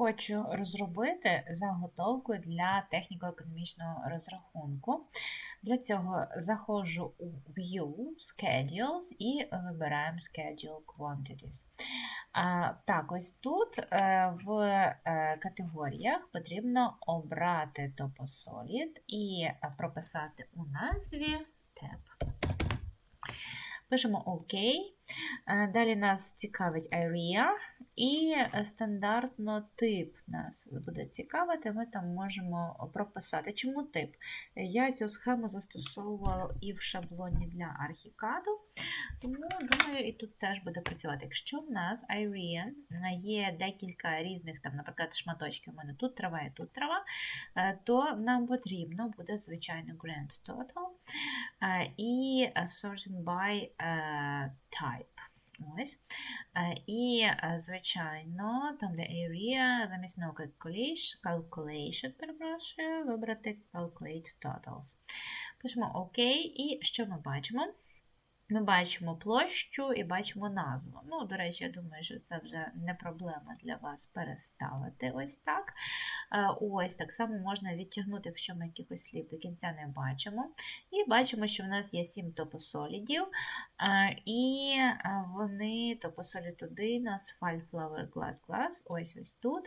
хочу розробити заготовку для техніко-економічного розрахунку. Для цього заходжу у View, Schedules і вибираємо Schedule Quantities. Так, ось тут е, в е, категоріях потрібно обрати TopoSolid і е, прописати у назві Tab. Пишемо ОК. Далі нас цікавить area, і стандартно тип нас буде цікавити, ми там можемо прописати. Чому тип? Я цю схему застосовувала і в шаблоні для архікаду, тому, думаю, і тут теж буде працювати. Якщо в нас area є декілька різних, там, наприклад, шматочків, у мене тут трава і тут трава, то нам потрібно буде, звичайно, grand total і sorting by type. Ось. І, звичайно, там, де area, замість no calculation, calculation перепрошую, вибрати calculate totals. Пишемо ОК, і що ми бачимо? Ми бачимо площу і бачимо назву. Ну, до речі, я думаю, що це вже не проблема для вас переставити ось так. Е, ось так само можна відтягнути, якщо ми якихось слів до кінця не бачимо. І бачимо, що в нас є 7 топосолідів, е, і е, вони топосолід 1, асфальт, flower, glass, glass, ось ось тут.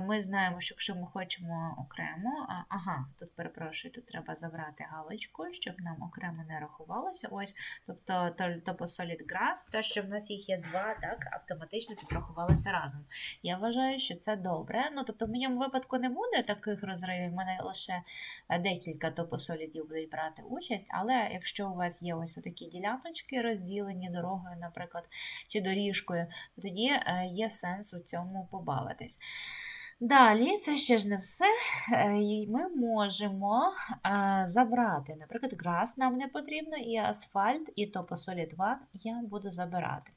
Ми знаємо, що якщо ми хочемо окремо, ага, тут перепрошую, тут треба забрати галочку, щоб нам окремо не рахувалося. Ось Тобто тобто Solid Grass, те, що в нас їх є два, так, автоматично підрахувалися разом. Я вважаю, що це добре. Ну, тобто, в моєму випадку не буде таких розривів, в мене лише декілька топосолідів будуть брати участь, але якщо у вас є ось такі діляночки, розділені дорогою, наприклад, чи доріжкою, то тоді е, є сенс у цьому побавитись. Далі, це ще ж не все. Е, ми можемо забрати, наприклад, грас нам не потрібно, і асфальт, і топосолід 2 я буду забирати.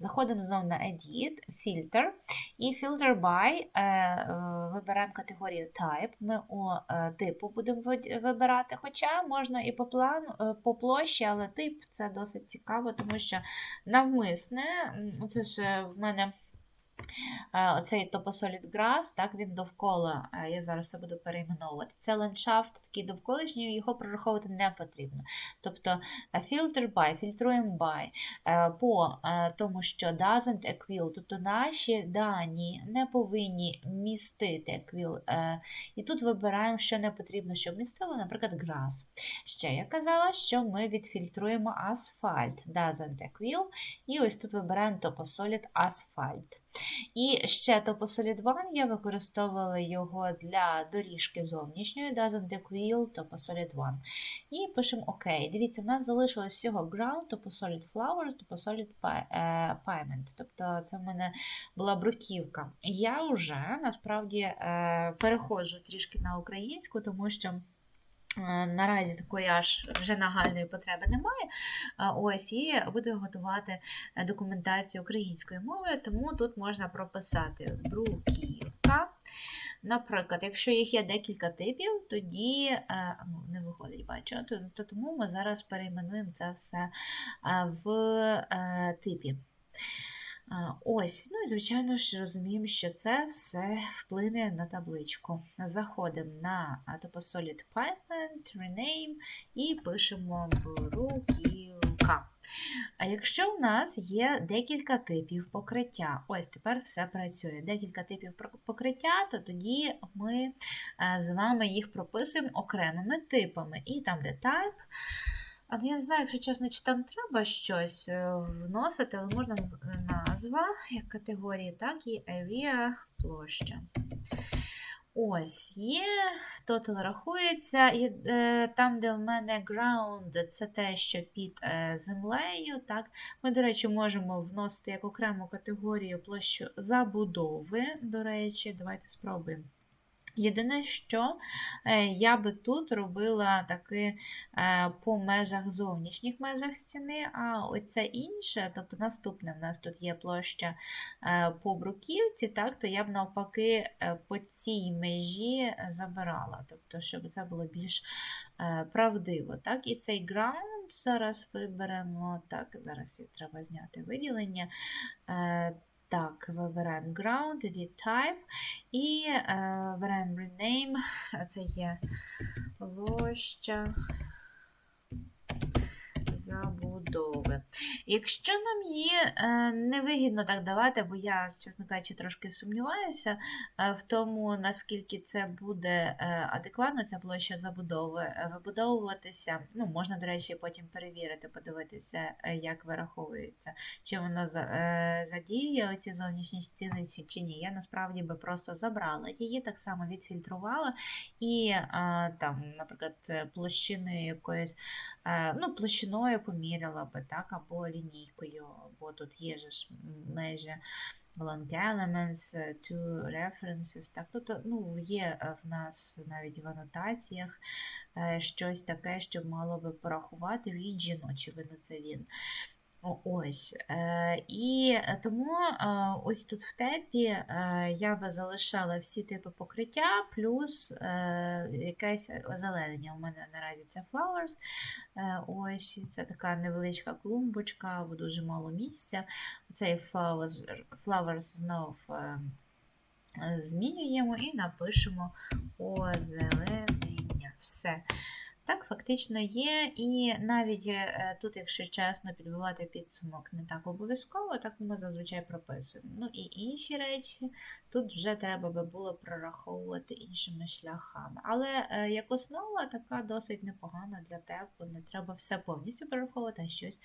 Заходимо знову на Edit, Filter, і Filter by е, е, вибираємо категорію Type. Ми у типу будемо вибирати, хоча можна і по плану, по площі, але тип це досить цікаво, тому що навмисне, це ж в мене. Оцей топосолід грас, так, він довкола, я зараз це буду перейменовувати. Це ландшафт такий довколишній, його прораховувати не потрібно. Тобто filter by, фільтруємо by, е, по е, тому, що doesn't equal, тобто наші дані не повинні містити equal. Е, і тут вибираємо, що не потрібно, щоб містило, наприклад, grass. Ще я казала, що ми відфільтруємо асфальт, doesn't equal, і ось тут вибираємо topsolid асфальт. І ще TopoSolid One я використовувала його для доріжки зовнішньої, doesn't equal TopoSolid One. І пишемо ОК. Дивіться, в нас залишилось всього ground, TopoSolid Flowers, TopoSolid е, Payment. Тобто це в мене була бруківка. Я вже насправді е, переходжу трішки на українську, тому що. Е, наразі такої аж вже нагальної потреби немає. Ось, і буду готувати документацію українською мовою, тому тут можна прописати бруківка. Наприклад, якщо їх є декілька типів, тоді е, ну, не виходить, бачу, то, то тому ми зараз перейменуємо це все е, в типі. Ось, ну і звичайно ж розуміємо, що це все вплине на табличку. Заходимо на Toposolid Python, Rename і пишемо бруківка. А якщо в нас є декілька типів покриття, ось тепер все працює. Декілька типів покриття, то тоді ми е, з вами їх прописуємо окремими типами. І там, де type. Але я не знаю, якщо чесно, чи там треба щось е, вносити, але можна назва як категорії, так і area площа. Ось, є, total рахується, і е, там, де в мене ground, це те, що під е, землею. так, Ми, до речі, можемо вносити як окрему категорію площу забудови. До речі, давайте спробуємо. Єдине, що е, я би тут робила таки е, по межах зовнішніх межах стіни, а оце інше, тобто наступне в нас тут є площа е, по бруківці, так, то я б навпаки по цій межі забирала, тобто, щоб це було більш правдиво. Так, І цей ground зараз виберемо, так, зараз треба зняти виділення. Так, вибираємо ground, edit type і е, вибираємо rename. Це є площа забудови. Якщо нам є е, невигідно так давати, бо я, чесно кажучи, трошки сумніваюся е, в тому, наскільки це буде е, адекватно, ця площа забудови, вибудовуватися. Ну, можна, до речі, потім перевірити, подивитися, як вираховується, чи вона за- задіює оці зовнішні стіниці, чи ні. Я насправді би просто забрала її, так само відфільтрувала і там, наприклад, площиною якоюсь ну, площиною поміряла би, так, або лінійкою, бо тут є ж межі long elements, two references, так, тут ну, є е, в нас навіть в анотаціях е, щось таке, що мало би порахувати region, очевидно, це він. Ось. Е, І тому е, ось тут в тепі е, я би залишала всі типи покриття, плюс якесь озеленення. У мене наразі це flowers. Ось це така невеличка клумбочка, бо дуже мало місця. Цей flowers, flowers знов змінюємо і напишемо озеленення. Все. Так, фактично є, і навіть е, тут, якщо чесно, підбивати підсумок не так обов'язково, так ми зазвичай прописуємо. Ну і інші речі тут вже треба би було прораховувати іншими шляхами. Але е, як основа така досить непогана для тебе, не треба все повністю прораховувати, а щось